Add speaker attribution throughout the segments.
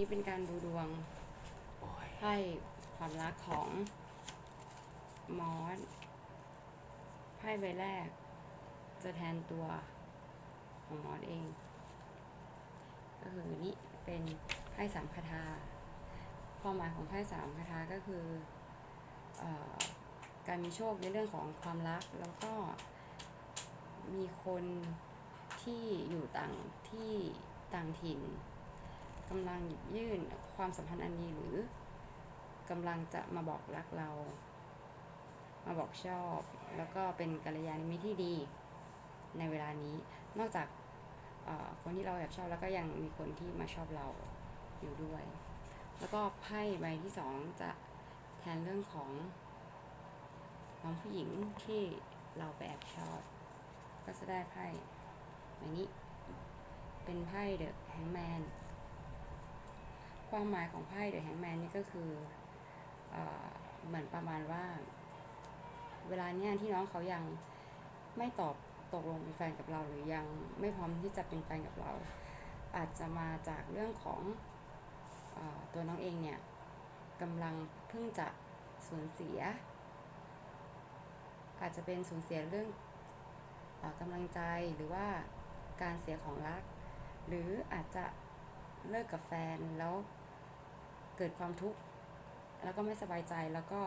Speaker 1: อันนี้เป็นการดูดวง
Speaker 2: โอ้ย
Speaker 1: ไพ่ความรักของมอสไพ่ใบแรก จะแทนตัวของมอสเอง ก็คือนี่เป็นไพ่สามคาถาความหมายของไพ่สามคาถาก็คือเออการมีโชคในเรื่องของความรักแล้วก็มีคนที่อยู่ต่างที่ต่างถิ่น กำลังหยิบยื่นความสัมพันธ์อันดีหรือกำลังจะมาบอกรักเรา มาบอกชอบ แล้วก็เป็นกัลยาณมิตรที่ดีในเวลานี้ นอกจากคนที่เราแอบชอบแล้วก็ยังมีคนที่มาชอบเราอยู่ด้วย แล้วก็ไพ่ใบที่สองจะแทนเรื่องของน้องผู้หญิงที่เราไปแอบชอบ ก็จะได้ไพ่ใบนี้ เป็นไพ่เดอะแฮงแมน ความหมายของไพ่เดอะแฮงแมนนี่ก็คือเอเหมือนประมาณว่า เวลาเนี้ยที่น้องเขายังไม่ตอบตกลงเป็นแฟนกับเราหรือยังไม่พร้อมที่จะเป็นแฟนกับเรา อาจจะมาจากเรื่องของอตัวน้องเองเนี่ยกำลังเพิ่งจะสูญเสีย อาจจะเป็นสูญเสียเรื่องอกำลังใจหรือว่าการเสียของรัก หรืออาจจะ เลิกกับแฟนแล้วเกิดความทุกข์แล้วก็ไม่สบายใจแล้วก็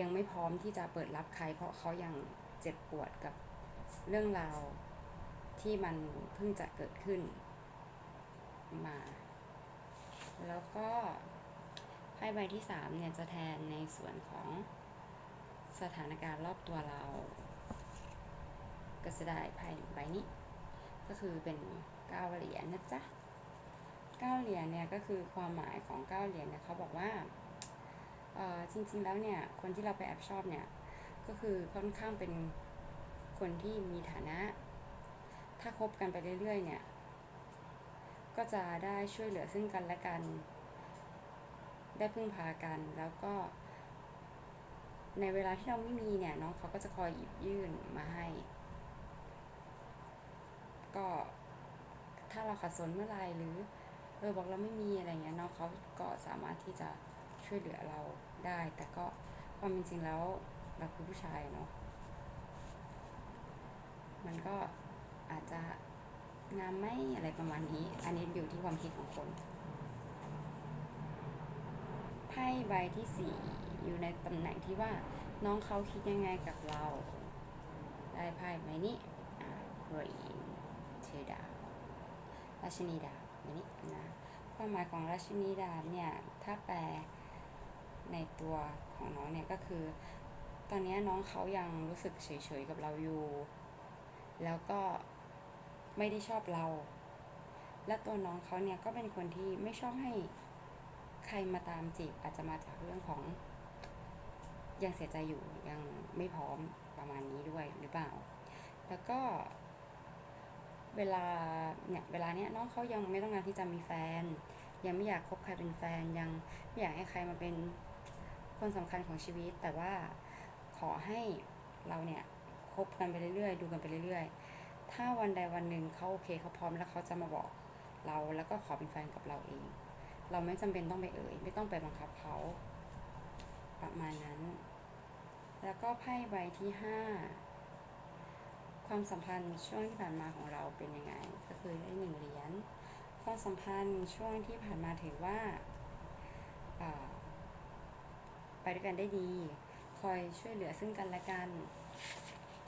Speaker 1: ยังไม่พร้อมที่จะเปิดรับใคร เพราะเขายังเจ็บปวดกับเรื่องราวที่มันเพิ่งจะเกิดขึ้นมา แล้วก็ไพ่ใบที่สามเนี่ยจะแทนในส่วนของสถานการณ์รอบตัวเราก็จะได้ไพ่ใบนี้ ก็คือเป็นเก้าเหรียญนะจ๊ะ ก้าเหรียญเนี่ยก็คือความหมายของเก้าเหรียญเนี่ยเขาบอกว่าเอ่อจริง ๆ แล้วเนี่ยคนที่เราไปแอบชอบเนี่ยก็คือค่อนข้างเป็นคนที่มีฐานะ ถ้าคบกันไปเรื่อยๆเนี่ยก็จะได้ช่วยเหลือซึ่งกันและกัน ได้พึ่งพากันแล้วก็ ในเวลาที่เราไม่มีเนี่ยน้องเขาก็จะคอยหยิบยื่นมาให้ ก็ถ้าเราขัดสนเมื่อไรหรือ ออบอกเราไม่มีอะไรเงี้ยน้องเขาก็สามารถที่จะช่วยเหลือเราได้ แต่ก็ความเป็นจริงแล้วเราคือผู้ชายเนาะมันก็อาจจะงามไหมอะไรประมาณนี้ อันนี้อยู่ที่ความคิดของคนไพ่ใบที่สี่อยู่ในตำแหน่งที่ว่าน้องเขาคิดยังไงกับเรา ได้ไพ่ใบนี้อ่า Queen เทดาบราชินีดาบอันนี้นะ ความหมายของราชินีดาบเนี่ย ถ้าแปลในตัวของน้องเนี่ยก็คือ ตอนนี้น้องเขายังรู้สึกเฉยๆกับเราอยู่ แล้วก็ไม่ได้ชอบเรา และตัวน้องเขาเนี่ยก็เป็นคนที่ไม่ชอบให้ใครมาตามจีบอาจจะมาจากเรื่องของ ยังเสียใจอยู่ยังไม่พร้อมประมาณนี้ด้วยหรือเปล่า แล้วก็ เวลาเนี่ยเวลาเนี้ยน้องเขายังไม่ต้องการที่จะมีแฟน ยังไม่อยากคบใครเป็นแฟนยังไม่อยากให้ใครมาเป็นคนสำคัญของชีวิต แต่ว่าขอให้เราเนี่ยคบกันไปเรื่อยๆ ดูกันไปเรื่อยๆ ถ้าวันใดวันหนึ่งเขาโอเคเขาพร้อมแล้วเขาจะมาบอกเราแล้วก็ขอเป็นแฟนกับเราเอง เราไม่จำเป็นต้องไปเอ่ย ไม่ต้องไปบังคับเขาประมาณนั้น แล้วก็ไพ่ใบที่ห้า ความสัมพันธ์ช่วงที่ผ่านมาของเราเป็นยังไง ก็คือได้หนึ่งเหรียญความสัมพันธ์ช่วงที่ผ่านมาถือว่าไปด้วยกันได้ดี คอยช่วยเหลือซึ่งกันและกัน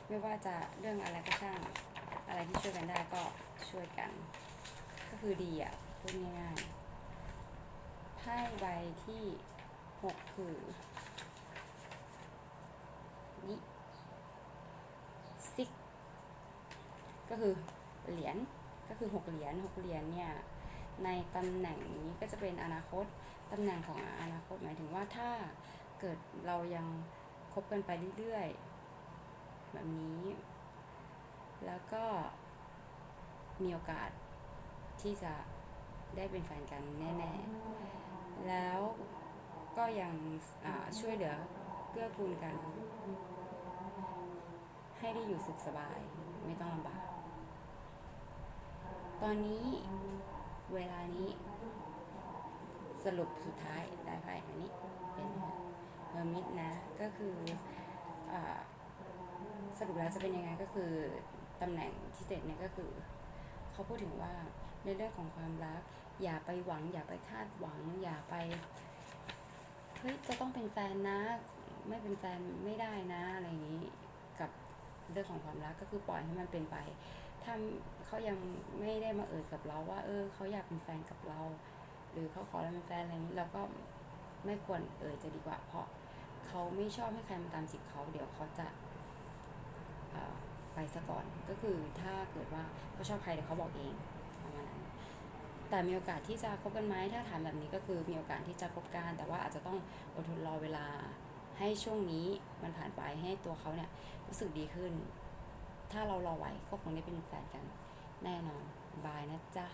Speaker 1: ไม่ว่าจะเรื่องอะไรก็ช่าง อะไรที่ช่วยกันได้ก็ช่วยกัน ก็คือดีอะพูดง่ายๆไพ่ใบที่หกคือนี่ซิ ก็คือเหรียญก็คือหกเหรียญหกเหรียญเนี่ยในตำแหน่งนี้ก็จะเป็นอนาคตตำแหน่งของอนาคตหมายถึงว่าถ้าเกิดเรายังคบกันไปเรื่อยๆแบบนี้ แล้วก็มีโอกาสที่จะได้เป็นแฟนกันแน่ๆ แล้วก็ยังช่วยเหลือเกื้อกูลกัน ให้ได้อยู่สุขสบายไม่ต้องลำบาก ตอนนี้เวลานี้สรุปสุดท้ายได้ไพ่อันนี้เป็นเฮอร์มิตนะ ก็คืออสรุปแล้วจะเป็นยังไงก็คือตำแหน่งที่เจ็ดเนี่ยก็คือเขาพูดถึงว่าในเรื่องของความรัก อย่าไปหวัง อย่าไปคาดหวัง อย่าไปเฮ้ยจะต้องเป็นแฟนนะ ไม่เป็นแฟนไม่ได้นะอะไรอย่างนี้ กับเรื่องของความรักก็คือปล่อยให้มันเป็นไป ถ้าเขายังไม่ได้มาเอ่ยกับเราว่า เออเขาอยากเป็นแฟนกับเรา หรือเขาขอเราเป็นแฟนอะไรอย่างนี้เราก็ไม่ควรเอ่ยจะดีกว่า เพราะเขาไม่ชอบให้ใครมาตามจิตเขาเดี๋ยวเขาจะไปซะก่อนก็คือถ้าเกิดว่าเขาชอบใครเดี๋ยวเขาบอกเองประมาณนั้นแต่มีโอกาสที่จะคบกันไหมถ้าถามแบบนี้ก็คือมีโอกาสที่จะคบกันแต่ว่าอาจจะต้องอดทนรอเวลาให้ช่วงนี้มันผ่านไปให้ตัวเขาเนี่ยรู้สึกดีขึ้น ถ้าเรารอไหวก็คงได้เป็นแฟนกัน แน่นอน บายนะจ๊ะ